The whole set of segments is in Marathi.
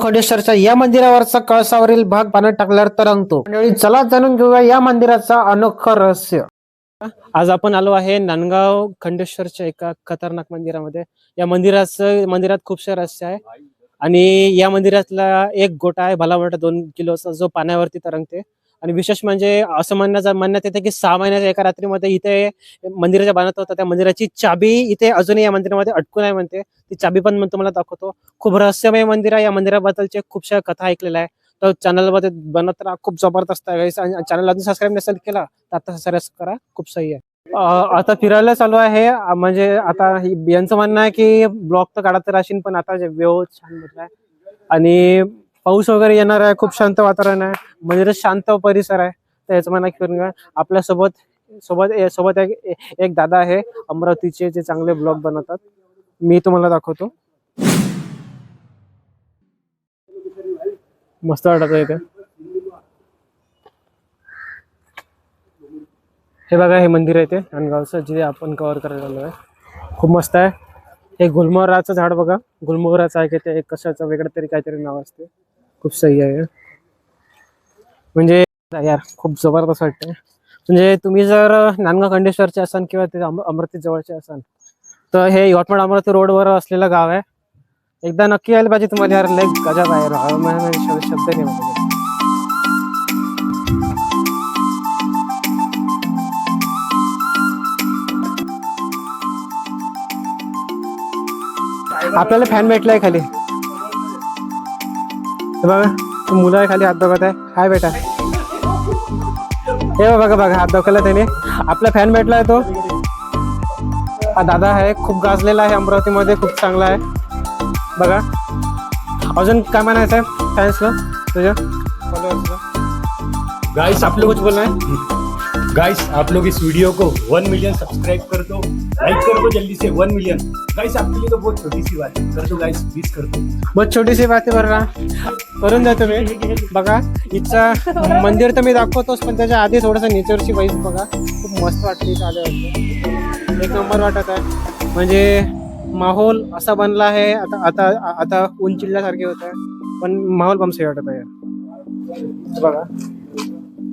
खंडेश्वरच्या या मंदिरावरचा कळसावरील भाग पाण्यात टाकल्यावर तरंगतो. मंडळी चला जाणून घेऊया या मंदिराचा अनोखं रहस्य. आज आपण आलो आहे नांदगाव खंडेश्वरच्या एका खतरनाक मंदिरामध्ये. या मंदिराचं मंदिरात खूपसे रहस्य आहे. आणि या मंदिरातला एक गोटा आहे भला मोठा दोन किलोचा जो पाण्यावरती तरंगते. आणि विशेष म्हणजे असं म्हणण्याचं म्हणण्यात येतं की सहा महिन्याच्या एका रात्रीमध्ये इथे मंदिराच्या बांधत होता त्या मंदिराची चाबी इथे अजूनही या मंदिरामध्ये अटकून आहे म्हणते. ती चाबी पण मी तुम्हाला दाखवतो. खूप रहस्यमय मंदिर आहे. या मंदिराबद्दलचे खूपशा कथा ऐकलेल्या आहे. तर चॅनलमध्ये बनत राहा. खूप जबरदस्त आहे. चॅनल अजून सबस्क्राईब नसेल केला तर आता सबस्क्राईब करा. खूप सही आहे. आता फिरायला चालू आहे. म्हणजे आता यांचं म्हणणं आहे की ब्लॉग तर काढत राहशील पण आता जे व्यव छान भेटलाय. आणि पाऊस वगैरे येणार आहे खूप शांत वातावरण आहे म्हणजे शांत परिसर आहे. तर याचं म्हणणं करून आपल्यासोबत फिरून आपल्यासोबत सोबत सोबत एक एक दादा आहे अमरावतीचे जे चांगले ब्लॉग बनवतात. मी तुम्हाला दाखवतो. मस्त वाटत आहे का हे बघा हे मंदिर आहे ते अनगावचं जे आपण कव्हर करायला आलो आहे खूप मस्त आहे. हे गुलमोहराचं झाड बघा. गुलमोहराचं आहे की ते एक कशाचं वेगळं तरी काहीतरी नाव असते. खूप सही आहे. म्हणजे यार खूप जबरदस्त वाटतंय. म्हणजे तुम्ही जर नांदगाव खंडेश्वरचे असाल किंवा ते अमरावती जवळचे असाल तर हे यवतमाळ अमरावती रोडवर असलेलं गाव आहे. एकदा नक्की यायला पाहिजे तुम्हाला यार लय गजा आहे शब्द नाही आपल्याला फॅन भेटलाय खाली. बघा तो मुलं आहे खाली हात दाखवत आहे. हाय बेटा. हे बघा बघा हात दाखवला त्याने. आपला फॅन भेटलाय तो. हा दादा आहे खूप गाजलेला आहे अमरावतीमध्ये खूप चांगला आहे. बघा. अजून काय म्हणायचं आहे फॅन्सला तुझ्या गाइस आप आपलं लोग कुछ बोलना है गाइस आप लोग इस वीडियो को वन मिलियन सब्सक्राइब कर दो। लाइक कर दो जल्दी से वन मिलियन गाइस आपके लिए तो बहुत छोटी सी बात है कर दो गाइस प्लीज कर दो बहुत छोटीशी बात आहे बरं ना करून जातो मी बघा इथचा मंदिर तर मी दाखवतोच पण त्याच्या आधी थोडंसं नेचरची वाईज बघा. खूप मस्त वाटते इथं आल्यावर एक नंबर वाटत आहे. म्हणजे माहोल असा बनला आहे. आता आता आता ऊन होत आहे. पण माहोल पण सही वाटत आहे. बघा.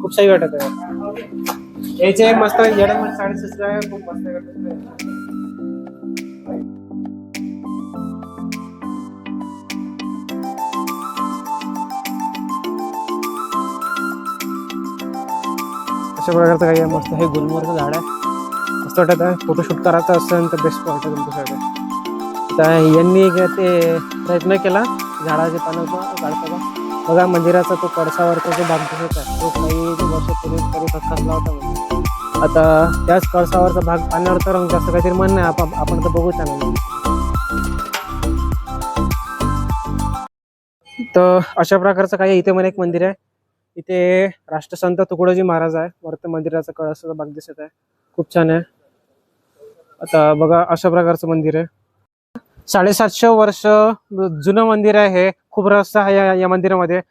खूप सही वाटत आहे. याचे मस्त येड्यामध्ये साडेसष्ट आहे खूप मस्त वाटत अशा प्रकारचं काही आहे मस्त हे गुलमोहरचं झाड आहे. मस्त वाटत आहे. फोटोशूट करायचं असेल तर बेस्ट पॉईंट आहे तुमच्यासाठी. तर यांनी ते प्रयत्न केला झाडाचे पानं काढताना बघा मंदिराचा तो कळसावरचा जो भाग दिसत आहे तो काही वर्षापूर्वी तरी खसला होता. म्हणजे. आता त्याच कळसावरचा भाग पाण्यावर तर जास्त काहीतरी म्हणणं नाही आपण आपण तर बघूच त्याला तर अशा प्रकारचं काही इथे मला एक मंदिर आहे. इथे राष्ट्रसंत तुकडोजी महाराज आहे. वरत मंदिराचा कळसाचा भाग दिसत आहे. खूप छान आहे. आता बघा अशा प्रकारचं मंदिर आहे. साडेसातशे वर्ष जुनं मंदिर आहे. हे खूप रहस्य आहे या- या मंदिरामध्ये.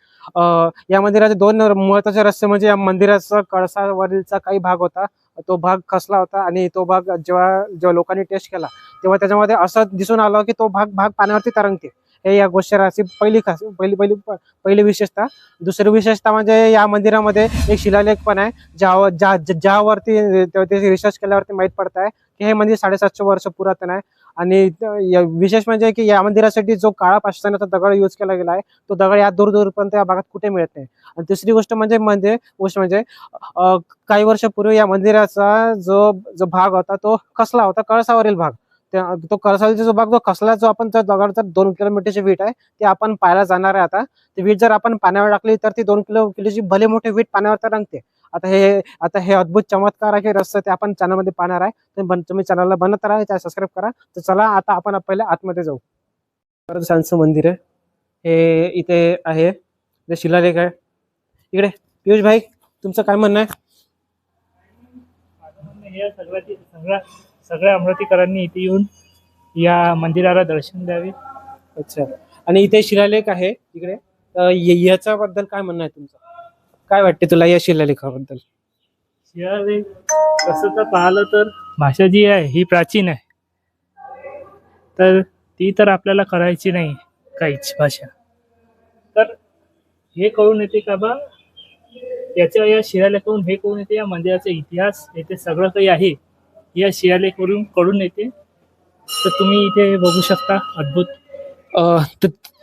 या मंदिराचे दोन महत्त्वाचे रस्ते म्हणजे या मंदिराचा कळसावरीलचा काही भाग होता. तो भाग खसला होता आणि तो भाग जेव्हा जेव्हा लोकांनी टेस्ट केला तेव्हा त्याच्यामध्ये असं दिसून आलं की तो भाग भाग पाण्यावरती तरंगते. हे या गोष्टी पहिली खास पहिली पहिली पहिली विशेषता. दुसरी विशेषता म्हणजे या मंदिरामध्ये एक शिलालेख पण आहे. ज्या ज्या ज्यावरती रिसर्च केल्यावरती माहीत पडत आहे की हे मंदिर साडेसातशे वर्ष पुरातन आहे. आणि या- विशेष म्हणजे की या मंदिरासाठी जो काळा पाषाणाचा दगड यूज केला गेला आहे तो दगड या दूर दूरपर्यंत या भागात कुठे मिळत नाही. आणि तिसरी गोष्ट म्हणजे म्हणजे गोष्ट म्हणजे काही वर्षापूर्वी या मंदिराचा जो जो भाग होता तो कसला होता? कळसावरील भाग. त्या- तो कळसावरील जो भाग जो कसला जो आपण त्या दगड तर दोन किलोमीटरची वीट आहे ती आपण पाहायला जाणार आहे आता. ती वीट जर आपण पाण्यावर टाकली तर ती दोन किलो किलोची भले मोठी वीट पाण्यावर तर रंगते. आता हे आता हे अद्भुत चमत्कार आहे रस्ते ते आपण चॅनलमध्ये पाहणार आहे. तुम्ही चॅनलला बनत राहा त्या सबस्क्राईब करा. तर चला आता आपण पहिले आतमध्ये जाऊ. परत छानसं मंदिर आहे. हे इथे आहे. ते शिलालेख आहे. इकडे पियुष भाई तुमचं काय म्हणणं आहे? या सगळ्या सगळ्या सगळ्या अमरावतीकरांनी इथे येऊन या मंदिराला दर्शन द्यावे. अच्छा. आणि इथे शिलालेख आहे. इकडे याच्याबद्दल काय म्हणणं आहे तुमचं? काय वाटते तुला या शिलालेखाबद्दल शिवाय तसं तर पाहिलं तर भाषा जी आहे ही प्राचीन आहे. तर ती तर आपल्याला करायची नाही काहीच भाषा. हे कळून येते का बा? याच्या या शिलालेखावरून हे कळून येते या मंदिराचा इतिहास येथे सगळं काही आहे या शिलालेखावरून कळून येते. तर तुम्ही इथे बघू शकता अद्भुत.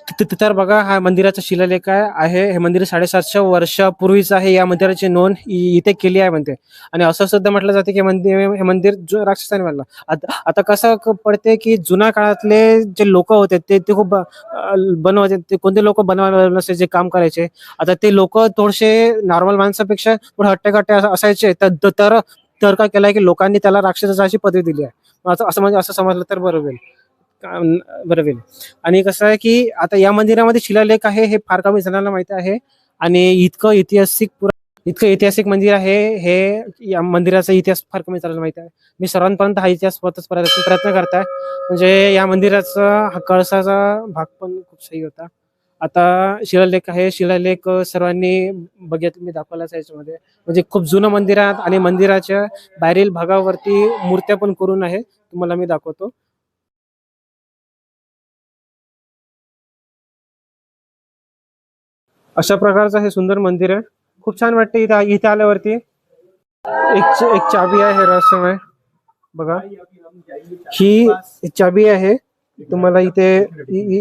तर बघा हा मंदिराचा शिलालेख आहे आहे हे मंदिर साडेसातशे वर्षापूर्वीच आहे या मंदिराची नोंद इथे केली आहे म्हणते. आणि असं सुद्धा म्हटलं जाते की मंदिर हे मंदिर जो राक्षसाने बांधलं. आता आता कसं पडते की जुन्या काळातले जे लोक होते ते ते खूप बनवायचे ते कोणते लोक बनवायचे जे काम करायचे आता ते लोक थोडेसे नॉर्मल माणसापेक्षा थोडे हट्टेकट्टे असायचे तर तर तर काय केलंय की लोकांनी त्याला राक्षसाची पदवी दिली आहे. असं असं म्हणजे असं समजलं तर बरं होईल. का- बरं आणि कसं आहे की आता या मंदिरामध्ये शिलालेख आहे हे फार कमी जणांना माहिती आहे. आणि इतकं ऐतिहासिक पुरा इतकं ऐतिहासिक मंदिर आहे हे या मंदिराचा इतिहास फार कमी जणांना माहिती आहे. मी सर्वांपर्यंत हा इतिहास स्वतःच प्रयत्न करत करताय. म्हणजे या मंदिराचा हा कळसाचा भाग पण खूप सही होता. आता शिलालेख आहे शिलालेख सर्वांनी बघितलं मी दाखवलाच आहे याच्यामध्ये. म्हणजे खूप जुनं मंदिर आहे आणि मंदिराच्या बाहेरील भागावरती मूर्त्या पण करून आहे तुम्हाला मी दाखवतो. अशा प्रकारचं हे सुंदर मंदिर आहे. खूप छान वाटते इथे इथे आल्यावरती. एक एक चाबी आहे हे रहस्यमय. बघा. ही चाबी आहे. तुम्हाला इथे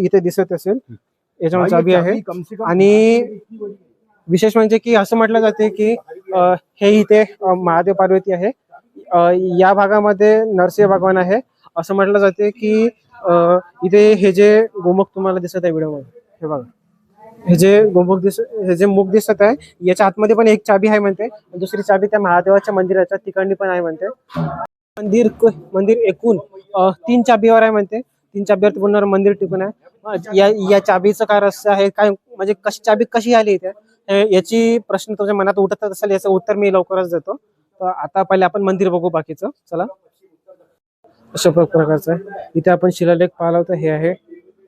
इथे दिसत असेल. याच्यामध्ये चाबी आहे. आणि विशेष म्हणजे की असं म्हटलं जाते की हे इथे महादेव पार्वती आहे. या भागामध्ये नरसिंह भगवान आहे. असं म्हटलं जाते की इथे हे जे गोमुख तुम्हाला दिसत आहे व्हिडिओमध्ये हे बघा. हे जे गोमुख दिस हे जे मुख दिसत आहे याच्या आतमध्ये पण एक चाबी आहे म्हणते. दुसरी चाबी त्या महादेवाच्या मंदिराच्या ठिकाणी पण आहे म्हणते. मंदिर मंदिर एकूण तीन चाबीवर आहे म्हणते. तीन चाबीवर पूर्ण मंदिर टिकून आहे. या या चाबीचं काय रहस्य आहे काय म्हणजे कशी चाबी कशी आली इथे? याची प्रश्न तुमच्या मनात उठत असेल याचं उत्तर मी लवकरच देतो. तर आता पहिले आपण मंदिर बघू बाकीचं. चला. अशा प्रकारचं आहे. इथे आपण शिलालेख पाहिला होता. हे आहे.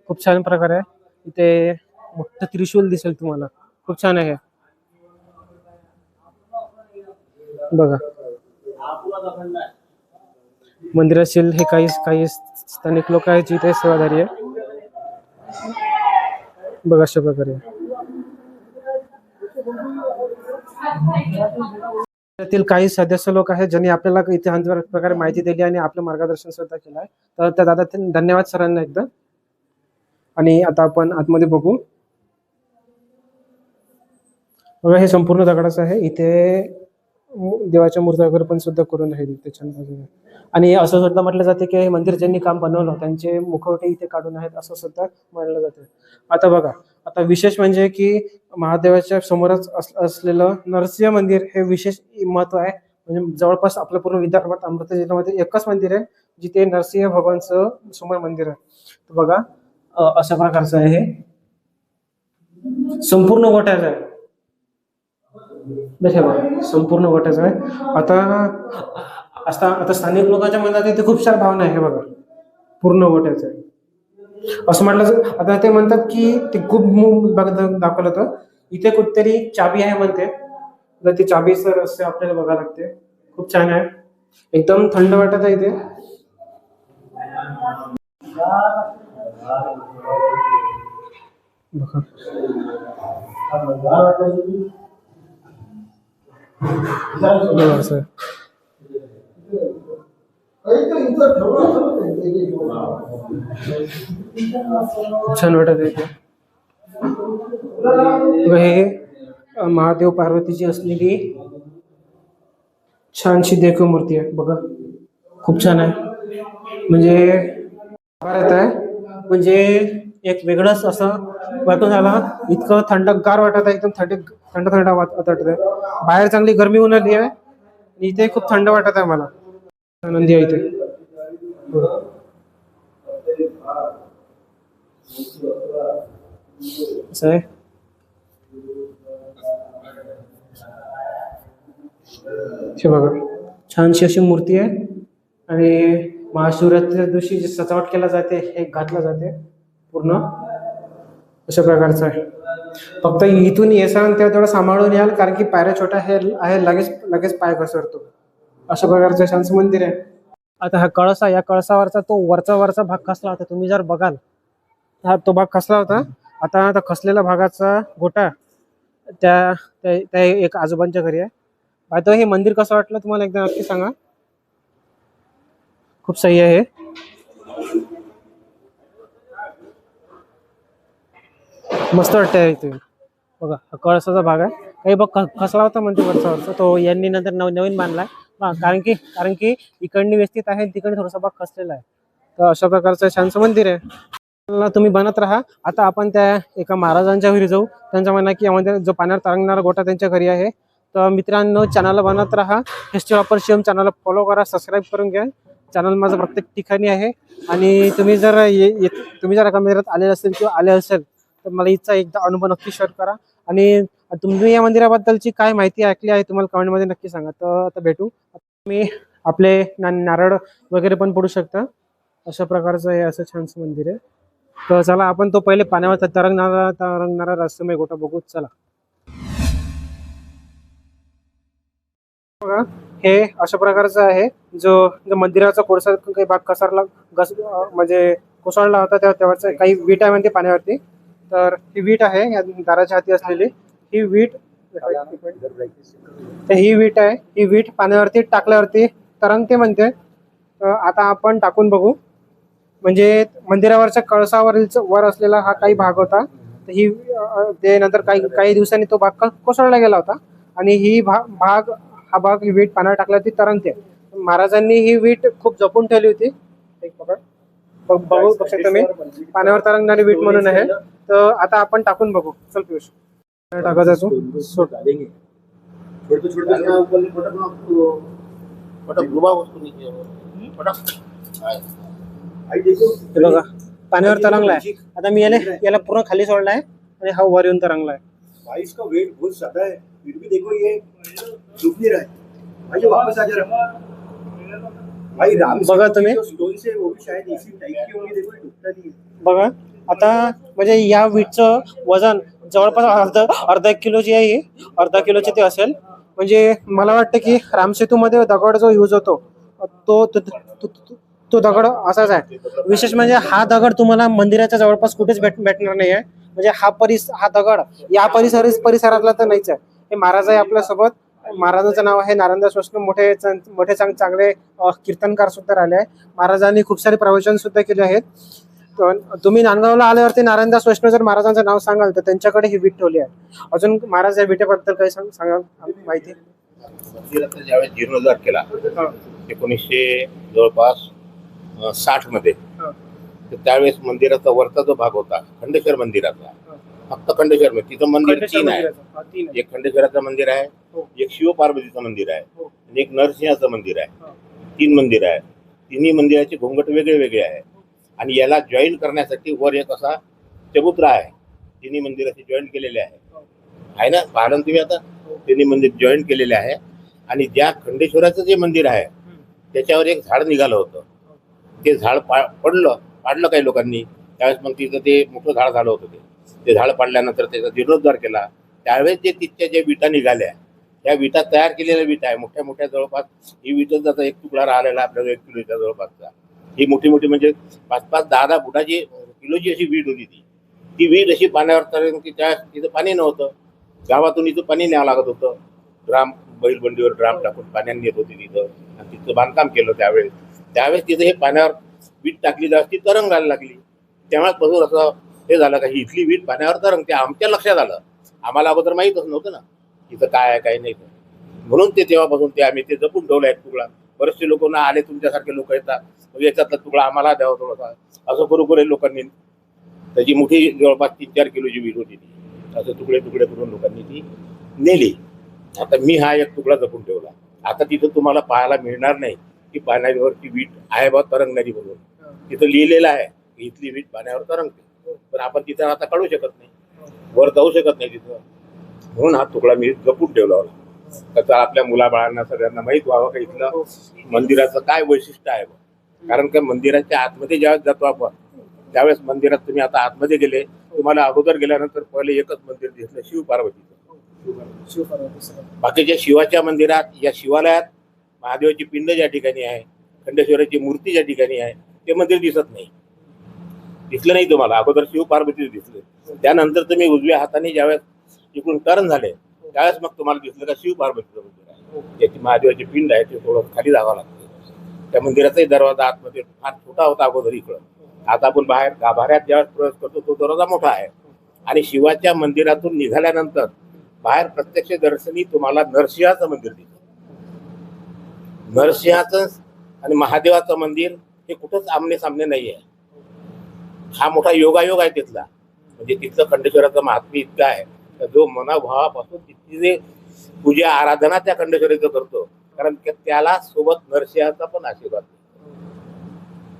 खूप छान प्रकार आहे. इथे मोठं त्रिशूल दिसेल तुम्हाला. खूप छान आहे बघा. मंदिरातील हे काही काही स्थानिक लोक आहेत जिथे सेवाधारी आहे बघा अशा प्रकारे. त्यातील काही सदस्य लोक आहेत ज्यांनी आपल्याला इथे अनेक प्रकारे माहिती दिली आणि आपलं मार्गदर्शन सुद्धा केलं आहे. तर त्या दादा धन्यवाद सरांना एकदा. आणि आता आपण आतमध्ये बघू. बघा हे संपूर्ण दगडाचं आहे. इथे देवाच्या मूर्त्या वगैरे पण सुद्धा करून आहे त्याच्या छान आणि असं सुद्धा म्हटलं जाते की हे मंदिर ज्यांनी काम बनवलं त्यांचे मुखवटे इथे काढून आहेत असं सुद्धा म्हटलं जाते. आता बघा आता विशेष म्हणजे की महादेवाच्या समोरच असलेलं नरसिंह मंदिर हे विशेष महत्त्व आहे. म्हणजे जवळपास आपल्या पूर्ण विदर्भात अमृता जिल्ह्यामध्ये एकच मंदिर आहे जिथे नरसिंह भगवानचं समोर मंदिर आहे. बघा अ, अशा प्रकारचं आहे हे. संपूर्ण गोट्याचं आहे. बघा बघा, संपूर्ण गोट्याचं आहे. आता आता आता स्थानिक लोकांच्या मनात इथे खूप साऱ्या भावना आहे बघा. पूर्ण गोट्याचं आहे. असं म्हटलं आता ते म्हणतात की ते खूप मू- दाखवलं होतं. इथे कुठतरी चाबी आहे म्हणते. तर ती चाबीचं रहस्य आपल्याला बघायला लागते. खूप छान आहे. एकदम थंड वाटत आहे इथे. बघा. बघा असं खूप छान वाटत आहे हे महादेव पार्वतीची असलेली छानशी देखो मूर्ती आहे. बघा खूप छान आहे. म्हणजे भारत आहे. म्हणजे एक वेगळंच असं वाटून आला. इतकं थंडगार वाटत आहे एकदम थंडी थंड थंड वाट- वाटत आहे बाहेर चांगली गरमी होऊन आली आहे. आणि इथे खूप थंड वाटत आहे मला. आनंदी आहे इथे. असं आहे. बघा. छानशी अशी मूर्ती आहे. आणि महाशिवरात्रीच्या दिवशी जी सजावट केला जाते हे घातलं जाते पूर्ण. अशा प्रकारचं आहे. फक्त इथून येसान तेव्हा तेवढं सांभाळून याल कारण की पायऱ्या छोट्या हे आहे लगेच लगेच पाय घसरतो. अशा प्रकारचं शांत मंदिर आहे. आता हा कळसा या कळसावरचा तो वरचा वरचा भाग खसला होता तुम्ही जर बघाल. हा तो भाग खसला होता. आता आता खसलेल्या भागाचा गोटा त्या त्या त्या एक आजोबांच्या घरी आहे. आता हे मंदिर कसं वाटलं तुम्हाला? एकदा नक्की सांगा. खूप सही आहे मस्त वाटतंय इथे बघा हा कळसाचा भाग आहे. काही बघ खसला होता म्हणजे वरचा वरचा तो यांनी नंतर नव नवीन बांधलाय कारण की कारण की इकडनी व्यवस्थित आहे तिकडे थोडासा भाग खसलेला आहे. तर अशा प्रकारचं शांत मंदिर आहे. तुम्ही बनत राहा. आता आपण त्या एका महाराजांच्या घरी जाऊ. त्यांच्या म्हणा की यामध्ये जो पाण्यावर तरंगणारा गोटा त्यांच्या घरी आहे. तर मित्रांनो चॅनलला बनत राहा. फेस्टिवल ऑफर शिवम चॅनलला फॉलो करा सबस्क्राईब करून घ्या. चॅनल माझं प्रत्येक ठिकाणी आहे. आणि तुम्ही जर ये- ये- तुम्ही जर एका मंदिरात आले असेल किंवा आले असेल तर मला इथचा एकदा अनुभव नक्की शेअर करा. आणि तुम्ही या मंदिराबद्दलची काय माहिती ऐकली आहे तुम्हाला कमेंटमध्ये नक्की सांगा. तर आता भेटू. मी आपले ना- नारळ वगैरे पण पडू शकता. अशा प्रकारचं हे असं छानसं मंदिर आहे. तर चला आपण तो पहिले पाण्यावर तरंगणारा तरंगणारा रस्तमय गोटा बघू. चला. बघा हे अशा प्रकारचं आहे. जो मंदिराचा कोळसा काही भाग कसारला घस म्हणजे कोसळला होता त्या तेव्हाच काही विटा आहे म्हणते पाण्यावरती. तर ही वीट आहे या दाराच्या हाती असलेली. ही वीट तर ही वीट आहे. ही वीट पाण्यावरती टाकल्यावरती तरंगते म्हणते. आता आपण टाकून बघू. म्हणजे मंदिरावरच्या कळसावरील वर असलेला हा काही भाग होता. तर ही ते नंतर काही काही दिवसांनी तो भाग कोसळला गेला होता. आणि ही भा- भाग हा भाग ही वीट पाण्यावर टाकल्यावरती तरंगते. महाराजांनी ही वीट खूप जपून ठेवली होती. एक पकड. बघ- बघू शकता मी पाण्यावर तरंगणारी वीट म्हणून आहे. तर आता आपण टाकून बघू. चल पियुष. टाकायचा तू. सोड. बघा. पाण्यावर तरंगलाय. आता मी याला याला पूर्ण खाली सोडलाय आणि हा वर येऊन तरंगलाय. भाई इसका वेट बहुत ज्यादा है. फिर भी देखो ये डूब नहीं रहा है. वापस आ जा रहा है. भाई राम बघा तुम्ही. बघा आता म्हणजे या वीटचं वजन जवळपास अर्ध अर्धा एक किलो जी आहे अर्धा किलोचे ते असेल. म्हणजे मला वाटतं की रामसेतूमध्ये दगड जो यूज होतो तो तो तो- तो- तो दगड असाच आहे. विशेष म्हणजे हा दगड तुम्हाला मंदिराच्या जवळपास कुठेच भेट भेटणार नाही आहे. म्हणजे हा परिस हा दगड या परिसर परिसरातला तर नाहीच आहे. हे महाराज आहे आपल्यासोबत. महाराजांचं नाव आहे नारायणदास वैष्णव मोठे मोठे चांग चांगले कीर्तनकार सुद्धा राहिले आहे महाराजांनी खूप सारे प्रवचन सुद्धा केले आहेत. तुम्ही नांदगावला आल्यावरती नारायणदास वैष्णव जर महाराजांचं नाव सांगाल तर त्यांच्याकडे ही वीट ठेवली आहे. अजून महाराज या विटेबद्दल काही सांग सांगाल? माहिती? ज्यावेळेस जीर्णोद्धार केला एकोणीसशे जवळपास साठमध्ये त्यावेळेस मंदिराचा वरचा जो भाग होता खंडेश्वर मंदिराचा फक्त खंडेश्वर मंदिर तिथं मंदिर तीन आहे. एक खंडेश्वराचं मंदिर आहे हो. एक शिवपार्वतीचं मंदिर आहे हो. आणि एक नरसिंहाचं मंदिर आहे. तीन मंदिर आहे. तिन्ही मंदिराचे घोंगट वेगळे वेगळे आहे. आणि याला जॉईन करण्यासाठी वर एक असा चबुत्रा आहे. तिन्ही मंदिर असे जॉईन केलेले आहे. हो. आहे ना? पाहिलं ना तुम्ही आता. तिन्ही मंदिर जॉईन केलेले आहे. आणि ज्या खंडेश्वराचं जे मंदिर आहे त्याच्यावर एक झाड निघालं होतं. ते झाड पा पडलं पाडलं काही लोकांनी. त्यावेळेस मग तिथं ते मोठं झाड झालं होतं ते. ते झाड पाडल्यानंतर त्याचा जीर्णोद्धार केला त्यावेळेस जे तिथच्या ज्या विटा निघाल्या त्या विटा तयार केलेल्या विटा आहे. मोठ्या मोठ्या जवळपास ही विटाचा एक तुकडा राहिलेला आपल्याला एक किलोच्या जवळपासचा. ही मोठी मोठी म्हणजे पाच पाच दहा दहा फुटाची किलोची अशी वीट होती ती. ती वीट अशी पाण्यावर तर की त्या तिथं पाणी नव्हतं. गावातून इथं पाणी न्यावं लागत होतं. ड्राम बैलबंडीवर ड्राम टाकून पाण्याने येत होती तिथं. आणि तिथं बांधकाम केलं त्यावेळेस. त्यावेळेस तिथं हे पाण्यावर वीट टाकली जास्त ती घालायला लागली. तेव्हापासून असं हे झालं का? ही इथली वीट पाण्यावर तरंगते आमच्या लक्षात आलं. आम्हाला अगोदर माहीतच नव्हतं ना. तिथं काय आहे काय नाही. म्हणून ते तेव्हापासून ते आम्ही ते जपून ठेवलं आहे तुकडा. बरेचसे लोक ना आले तुमच्यासारखे लोक येतात. मग याच्यातला तुकडा आम्हाला द्यावा थोडासा. असं करू करू लोकांनी. त्याची मोठी जवळपास तीन चार किलोची वीट होती ती. असं तुकडे तुकडे करून लोकांनी ती नेली. आता मी हा एक तुकडा जपून ठेवला. आता तिथं तुम्हाला पाहायला मिळणार नाही की पाण्यावरची वीट आहे बा तरंगणारी म्हणून. तिथं लिहिलेलं आहे की इथली वीट पाण्यावर तरंगते. पण आपण तिथं आता काढू शकत नाही. वर जाऊ शकत नाही तिथं. म्हणून हा तुकडा मी जपून ठेवला होता. त्याचा आपल्या मुलाबाळांना सगळ्यांना माहीत व्हावं का इथलं मंदिराचं काय वैशिष्ट्य आहे. कारण का मंदिराच्या आतमध्ये ज्यावेळेस जातो आपण त्यावेळेस मंदिरात तुम्ही आता आतमध्ये गेले तुम्हाला अगोदर गेल्यानंतर पहिले एकच मंदिर दिसलं शिव पार्वतीचं बाकीच्या शिवाच्या मंदिरात या शिवालयात महादेवाची पिंड ज्या ठिकाणी आहे खंडेश्वराची मूर्ती ज्या ठिकाणी आहे ते मंदिर दिसत नाही. दिसलं नाही तुम्हाला. अगोदर शिव पार्वती दिसले. त्यानंतर तुम्ही उजव्या हाताने ज्यावेळेस इकडून टर्न झाले त्यावेळेस मग तुम्हाला दिसलं का शिव पार्वतीचं मंदिर आहे. त्याची महादेवाची पिंड आहे ते थोडं खाली जावं लागतं. त्या मंदिराचाही दरवाजा आतमध्ये फार छोटा होता अगोदर इकडं. आता आपण बाहेर गाभाऱ्यात ज्यावेळेस प्रवेश करतो तो दरवाजा मोठा आहे. आणि शिवाच्या मंदिरातून निघाल्यानंतर बाहेर प्रत्यक्ष दर्शनी तुम्हाला नरसिंहाचं मंदिर दिसतं. नरसिंहाचं आणि महादेवाचं मंदिर हे कुठंच आमने सामने नाही आहे हा मोठा योगायोग आहे तिथला. म्हणजे तिथलं खंडेश्वराचं महात्म्य इतकं आहे. तर जो मनाभावापासून तिथली जे पूजा आराधना त्या खंडेश्वरीचं करतो. कारण त्या- त्याला सोबत नरसिंहाचा पण आशीर्वाद.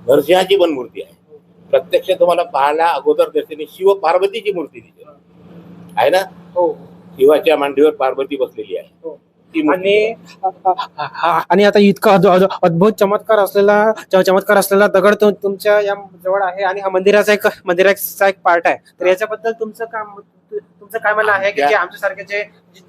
नरसिंहाची पण मूर्ती आहे. प्रत्यक्ष तुम्हाला पाहायला अगोदर दर्शनी शिव पार्वतीची मूर्ती दिसेल आहे ना? हो. शिवाच्या मांडीवर पार्वती बसलेली आहे. हो. आणि आणि आता इतका अद- अद- अद्भुत चमत्कार असलेला चमत्कार असलेला दगड तुमच्या या जवळ आहे आणि हा मंदिराचा एक मंदिराचा एक पार्ट आहे. तर याच्याबद्दल तुमचं काम तुमचं काय म्हणणं आहे की जे आमच्यासारखे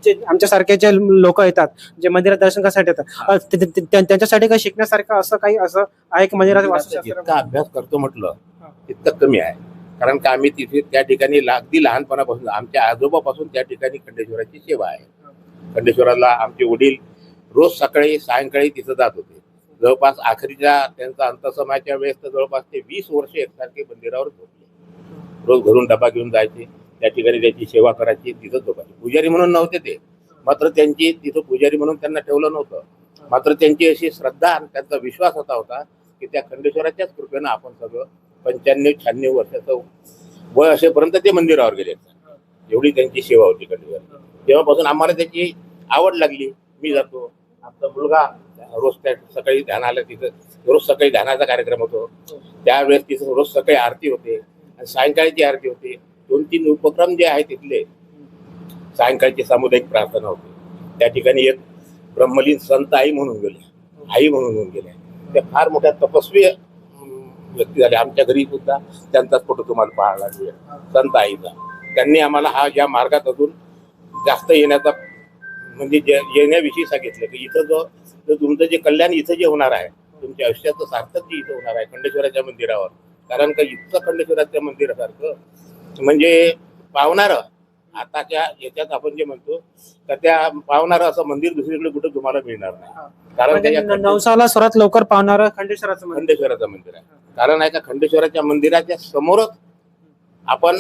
जे आमच्यासारखे जे लोक येतात जे मंदिरात दर्शन करण्यासाठी येतात त्यांच्यासाठी काही शिकण्यासारखं असं काही असं आहे की मंदिराचं वास्तुशास्त्र? जितका अभ्यास करतो म्हटलं. तितकं कमी आहे. कारण का आम्ही तिथे त्या ठिकाणी अगदी लहानपणापासून आमच्या आजोबापासून त्या ठिकाणी खंडेश्वराची सेवा आहे. खंडेश्वराला आमचे वडील रोज सकाळी सायंकाळी तिथं जात होते. जवळपास आखरीच्या त्यांचा अंतसमाच्या वेळेस तर जवळपास ते वीस वर्ष एकसारखे मंदिरावर झोपले रोज घरून डबा घेऊन जायचे त्या ठिकाणी त्याची सेवा करायची तिथं झोपायचे. पुजारी म्हणून नव्हते ते. मात्र त्यांची तिथं पुजारी म्हणून त्यांना ठेवलं नव्हतं. मात्र त्यांची अशी श्रद्धा आणि त्यांचा विश्वास होता होता की त्या खंडेश्वराच्याच कृपेनं आपण सगळं पंच्याण्णव शहाण्णव वर्षाचं वय असेपर्यंत ते मंदिरावर गेले. एवढी त्यांची सेवा होती खंडेश्वर तेव्हापासून आम्हाला त्याची आवड लागली. मी जातो. आमचा मुलगा रोज त्या सकाळी ध्यानाला तिथं. रोज सकाळी ध्यानाचा कार्यक्रम होतो. त्यावेळेस तिथं रोज सकाळी आरती होते. आणि सायंकाळची आरती होते. दोन तीन उपक्रम जे आहेत तिथले सायंकाळची सामुदायिक प्रार्थना होती. त्या ठिकाणी एक ब्रह्मलीन संत आई म्हणून गेले आई म्हणून होऊन गेले त्या फार मोठ्या तपस्वी व्यक्ती झाल्या. आमच्या घरी सुद्धा त्यांचाच फोटो तुम्हाला पाहायला मिळेल. संत आईचा. त्यांनी आम्हाला हा या मार्गात अजून जास्त येण्याचा म्हणजे जे- येण्याविषयी सांगितलं. की इथं जो जो तुमचं जे कल्याण इथं जे होणार आहे तुमच्या आयुष्याचं सार्थक जे इथं होणार आहे खंडेश्वराच्या मंदिरावर. कारण का इथं खंडेश्वराच्या मंदिरासारखं म्हणजे पावणारं आताच्या याच्यात आपण जे म्हणतो तर त्या पावणारं असं मंदिर दुसरीकडे कुठं तुम्हाला मिळणार नाही. कारण म्हणजे त्याच्या नवसाला सर्वात लवकर पावणारं खंडेश्वराचं खंडेश्वराचं मंदिर आहे. कारण आहे का खंडेश्वराच्या मंदिराच्या समोरच आपण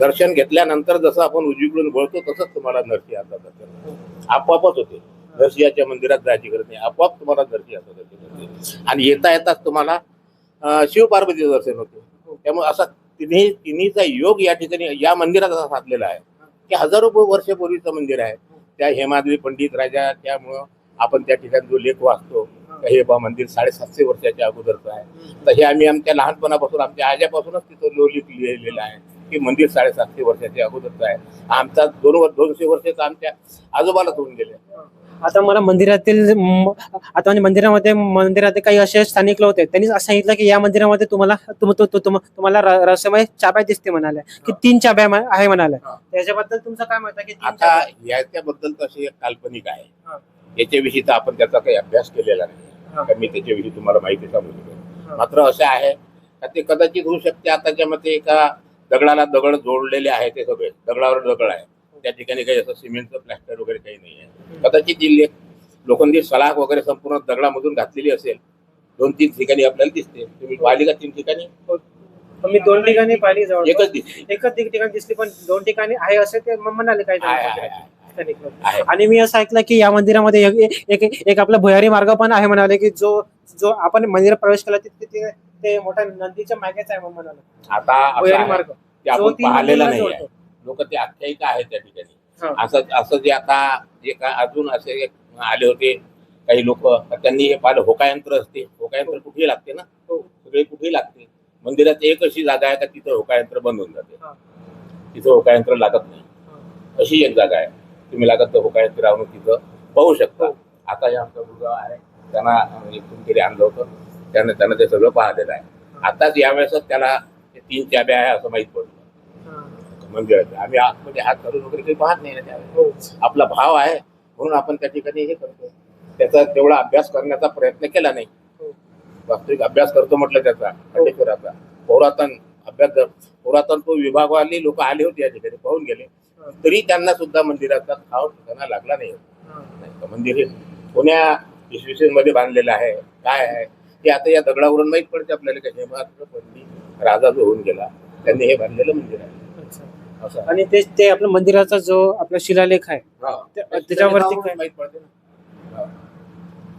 दर्शन घेतल्यानंतर जसं आपण उजवीकडून वळतो तसंच तुम्हाला नरसी दर्शन आपोआपच होते. नरसिंहाच्या मंदिरात जायची गरज नाही. आपोआप तुम्हाला नरसिंहाचं दर्शन होते. आणि येता येताच तुम्हाला शिवपार्वतीचं दर्शन होते. त्यामुळे असा तिन्ही तिन्हीचा योग या ठिकाणी या मंदिरात असा साधलेला आहे. की हजारो वर्षपूर्वीचं मंदिर आहे. त्या हेमाद्री पंडित राजा त्यामुळं आपण त्या ठिकाणी जो लेख वाचतो हे बा मंदिर साडेसातशे वर्षाच्या अगोदरचं आहे. तर हे आम्ही आमच्या लहानपणापासून आमच्या आज्यापासूनच तिथं लोलित लिहिलेलं आहे. की मंदिर साडेसातशे वर्षाच्या अगोदरचं आहे आमचा दोन दोनशे वर्षाचं आमच्या आजोबालाच होऊन गेले आता मला मंदिरातील म- आता म्हणजे मंदिरामध्ये मंदिरात काही असे स्थानिक लोक होते त्यांनी असं सांगितलं की या मंदिरामध्ये तुम्हाला तुम- तु- तु- तुम- तुम्हाला र- रहस्यमय चाब्या दिसते म्हणाले की तीन चाब्या म- आहे म्हणाले हा. त्याच्याबद्दल तुमचं काय मत आहे की तीन आता चाब्या- याच्याबद्दल तशी एक काल्पनिक हा. आहे याच्याविषयी तर आपण त्याचा काही अभ्यास केलेला हा. नाही का मी त्याच्याविषयी तुम्हाला माहिती सांगू हा. शकेल मात्र असं आहे का ते कदाचित होऊ शकते आताच्या मते एका दगडाला दगड जोडलेले आहे ते सगळे. दगडावर दगड आहे. त्या ठिकाणी काही असं सिमेंटचं प्लॅस्टर वगैरे काही नाही आहे. कदाचित जी ले- लोखंडी सलाख वगैरे संपूर्ण दगडामधून घातलेली असेल. दोन तीन ठिकाणी आपल्याला दिसते. तुम्ही पाहिली का तीन ठिकाणी? मी दोन ठिकाणी पाहिली जवळ एकच दिसते एकच ठिक- ठिकाणी दिसली पण दोन ठिकाणी आहे असे ते म- म्हणाले काही. आणि मी असं ऐकलं की या मंदिरामध्ये एक एक एक आपला भुयारी मार्ग पण आहे म्हणाले की जो जो आपण मंदिरात प्रवेश केला तिथे ते मोठ्या नंदीच्या मागेच आहे म्हणून म्हणाले. आता असं आहे, मार्ग. आपण पाहिलेलं नाही जोडतो. लोक ते आख्यायिका आहे त्या ठिकाणी. हा. असं असं जे आता जे का अजून असे एक आले होते काही लोक त्यांनी हे पाहिलं होकायंत्र असते. होकायंत्र कुठेही लागते ना? हो. सगळे कुठेही लागते. मंदिरात एक अशी जागा आहे का तिथं होकायंत्र बंद होऊन जाते. हा. तिथं होकायंत्र लागत नाही. अशी एक जागा आहे. तुम्ही लागत तर होकायंत्र राहून तिथं पाहू शकता. हो. आता हे आमचा मुलगा आहे. त्यांना इथून तरी आणलं होतं. त्यानं त्यानं ते सगळं पाहिलेलं आहे. आताच यावेळेसच त्याला ते तीन चाब्या आहे असं माहीत पडलं. हा. मंदिरात आम्ही आतमध्ये हात घालून वगैरे काही पाहत नाही ना त्यावेळेस. हो. आपला भाव आहे म्हणून आपण त्या ठिकाणी हे करतो त्याचा तेवढा अभ्यास करण्याचा प्रयत्न केला नाही. हो. वास्तविक अभ्यास करतो म्हटलं त्याचा खंडेश्वराचा पौरातन अभ्यास पुरातत्व विभागवाले लोक आले होते या ठिकाणी पाहून गेले. तरी त्यांना सुद्धा मंदिराचा ठाव ठिकाणा लागला नाही. मंदिर हे कोण्या मध्ये बांधलेलं आहे? काय आहे? ते आता या दगडावरून माहीत पडते आपल्याला की हेमात्र पंडी राजा जो होऊन गेला त्यांनी हे बांधलेलं मंदिर आहे. असं. आणि ते ते आपल्या मंदिराचा जो आपला शिलालेख आहे हा. त्या- त्या त्याच्यावरती काय? माहीत पडते ना. हा.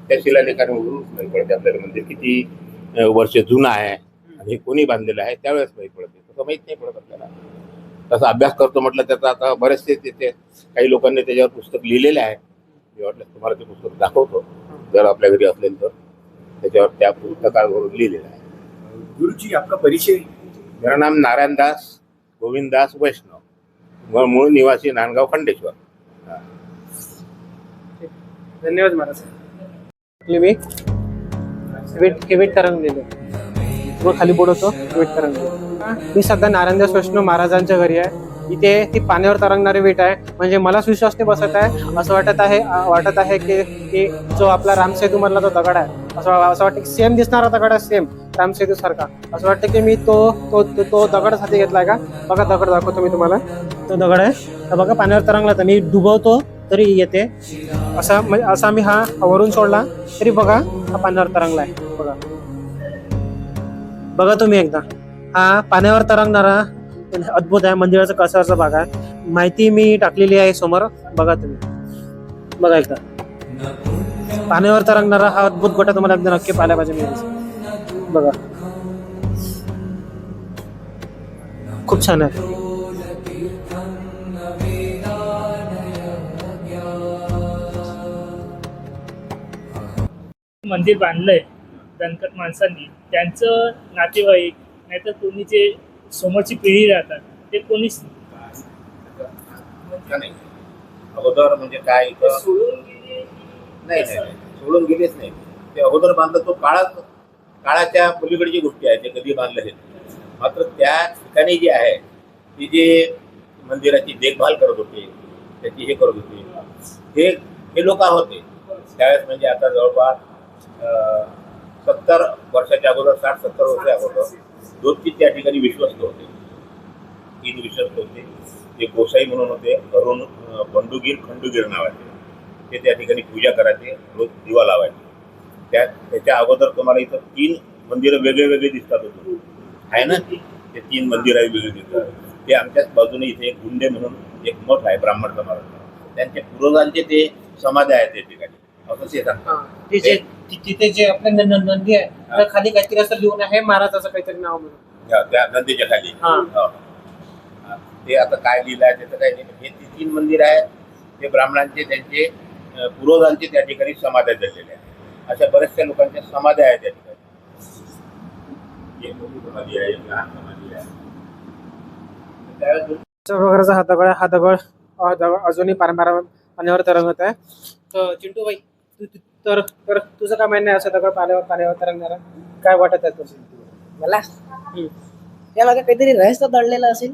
त्या शिलालेखावरून माहीत पडते आपल्याला मंदिर. किती अं, वर्ष जुनं आहे आणि हे कोणी बांधलेलं आहे त्यावेळेस माहीत पडते. तसं माहीत नाही पडत आपल्याला. तसा अभ्यास करतो म्हटलं त्याचा आता बरेचसे तिथे काही लोकांनी त्याच्यावर पुस्तक लिहिलेले आहे. मी वाटलं तुम्हाला ते पुस्तक दाखवतो जर आपल्या घरी असेल तर. त्याच्यावर त्या पुस्तकावरून लिहिलेलं आहे. गुरुजी आपका परिचय? मेरा नाम नारायण दास गोविंद दास वैष्णव. व मूळ निवासी नांदगाव खंडेश्वर. धन्यवाद महाराज. आपली मी? वेट वेट तरंगलेले मग खाली बुडवतो वेट तरंगले मी सध्या नारायणदास वैष्णव महाराजांच्या घरी आहे. इथे ती पाण्यावर तरंगणारी वेट आहे. म्हणजे मलाच विश्वास नाही बसत आहे. असं वाटत आहे वाटत आहे की की जो आपला रामसेतू मधला तो दगड आहे. असं असं वाटतं की सेम दिसणारा दगड आहे सेम रामसेतू सारखा. असं वाटतं की मी तो तो तो, दगड हाती घेतलाय का? बघा दगड दाखवतो मी तुम्हाला. तो दगड आहे. तर बघा पाण्यावर तरंगला तर मी डुबवतो तरी येते. असा म्हणजे असा मी हा वरून सोडला तरी बघा हा पाण्यावर तरंगला आहे. बघा. बघा तुम्ही एकदा. हा पाण्यावर तरंगणारा अद्भुत आहे. मंदिराचा कसाचा भाग आहे. माहिती मी टाकलेली आहे समोर. बघा तुम्ही. बघा एकदा. पाण्यावर तरंगणारा हा अद्भुत गोटा तुम्हाला एकदा नक्की पाहायला पाहिजे मी. बघा. खूप छान आहे. मंदिर बांधलंय. दणकट माणसांनी. त्यांचं नातेवाईक नाहीतर कोणी जे समोरची पिढी राहतात ते कोणीच का नाही? अगोदर म्हणजे काय सोडून गेले नाही. सोडून गेलेच नाही. ते अगोदर बांधलं तो काळात काळाच्या पलीकडची गोष्टी आहेत ते कधी बांधलं हे. मात्र त्या ठिकाणी जे आहे ती जे मंदिराची देखभाल करत होते त्याची हे करत होते. हे हे लोक होते त्यावेळेस म्हणजे आता जवळपास सत्तर वर्षाच्या अगोदर साठ सत्तर वर्षाच्या अगोदर दोन तीन त्या ठिकाणी विश्वस्त होते? तीन विश्वस्त होते. ते गोसाई म्हणून होते अरुण बंडुगीर खंडुगीर नावाचे ते त्या ठिकाणी पूजा करायचे रोज दिवा लावायचे. त्या त्याच्या अगोदर तुम्हाला इथं तीन मंदिरं वेगळे वेगळे दिसतात होते. आहे ना? ते तीन मंदिर आहे वेगळे दिसतात. ते आमच्याच बाजूने इथे एक गुंडे म्हणून एक मठ आहे ब्राह्मण समाज त्यांच्या पूर्वजांचे ते समाधी आहेत त्या ठिकाणी. असं ते सांगतात. तिथे तिथे जे न- न- नंदी आहे त्या खाली काहीतरी असं लिहून आहे महाराजाचं काहीतरी नाव म्हणून. त्या- त्या नदीच्या खाली. हा. हो. हा. ते आता काय लिहिलं आहे त्याचं काही नाही हे ती- तीन मंदिर आहेत. ते ब्राह्मणांचे त्यांचे अं, पूर्वजांचे त्या ठिकाणी समाध्या झालेले आहेत. अशा बऱ्याचशा लोकांच्या समाध्या आहेत त्या ठिकाणी. एक मोठी समाधी आहे? एक लहान समाधी आहे. त्यावेळेस अशा प्रकारचा हा दगड आहे. हा दगड हा दगड अजूनही पारंपरा पाण्यावर तरंगत आहे. तर चिंटू भाई तू तू- तर तर तुझं काय म्हणणं आहे असं दगड पाण्यावर पाण्यावर तरंगणारा? काय वाटत आहे तुझं मला? त्यामागे काहीतरी रहस्य दडलेलं असेल.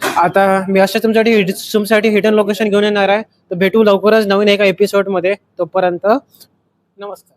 आता मी अशा तुमच्यासाठी तुमच्यासाठी हिडन लोकेशन घेऊन येणार आहे. तर भेटू लवकरच नवीन एका एपिसोडमध्ये. तोपर्यंत नमस्कार.